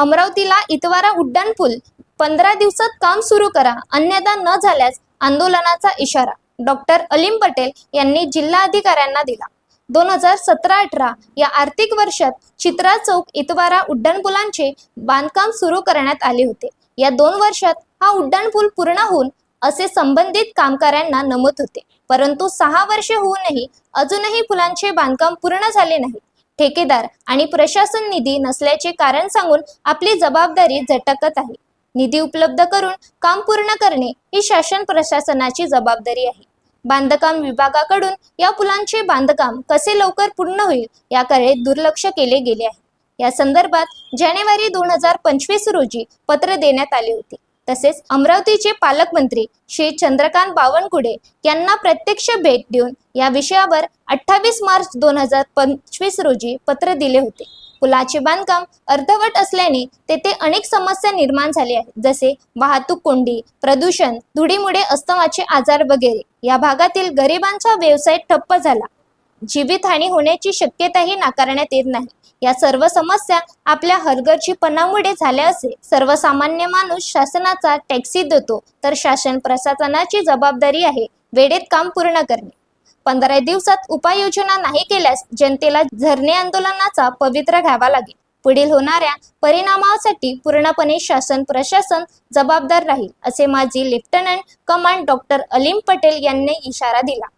अमरावतीला इतवारा उड्डाण पूल. पंधरा दिवसात काम सुरू करा अन्यथा न झाल्यास आंदोलनाचा इशारा. डॉक्टर अलीम पटेल यांनी जिल्हा अधिकाऱ्यांना दिला. दोन हजार सतरा अठरा या आर्थिक वर्षात चित्रा चौक इतवारा उड्डाणपुलांचे बांधकाम सुरू करण्यात आले होते. या दोन वर्षात हा उड्डाणपूल पूर्ण होऊन असे संबंधित कामगारांना नमत होते. परंतु सहा वर्षे होऊनही अजूनही पुलांचे बांधकाम पूर्ण झाले नाही. ठेकेदार आणि प्रशासन निधी नसल्याचे कारण सांगून आपली जबाबदारी झटकत आहे. निधी उपलब्ध करून काम पूर्ण करणे ही शासन प्रशासनाची जबाबदारी आहे. बांधकाम विभागाकडून या पुलांचे बांधकाम कसे लवकर पूर्ण होईल याकडे दुर्लक्ष केले गेले आहे. या संदर्भात जानेवारी दोन हजार पंचवीस रोजी पत्र देण्यात आले होते. तसेच अमरावतीचे पालकमंत्री श्री चंद्रकांत बावनकुळे यांना प्रत्यक्ष भेट देऊन या विषयावर अठ्ठावीस मार्च दोन हजार पंचवीस रोजी पत्र दिले होते. पुलाचे बांधकाम अर्धवट असल्याने तेथे अनेक समस्या निर्माण झाले आहेत जसे वाहतूक कोंडी प्रदूषण धुळीमुळे अस्तमाचे आजार वगैरे. या भागातील गरिबांचा व्यवसाय ठप्प झाला. जीवितहानी होण्याची शक्यताही नाकारण्यात येत नाही. या सर्व समस्या आपल्या हलगर्जीपणामुळे झाल्या असे. सर्वसामान्य माणूस शासनाचा टॅक्सी देतो. तर शासन प्रशासनाची जबाबदारी आहे वेळेत काम पूर्ण करणे. पंधरा दिवसात उपाययोजना नाही केल्यास जनतेला झरणे आंदोलनाचा पवित्र घ्यावा लागेल. पुढील होणाऱ्या परिणामासाठी पूर्णपणे शासन प्रशासन जबाबदार राहील असे माजी lieutenant command doctor Aleem Patel यांनी इशारा दिला.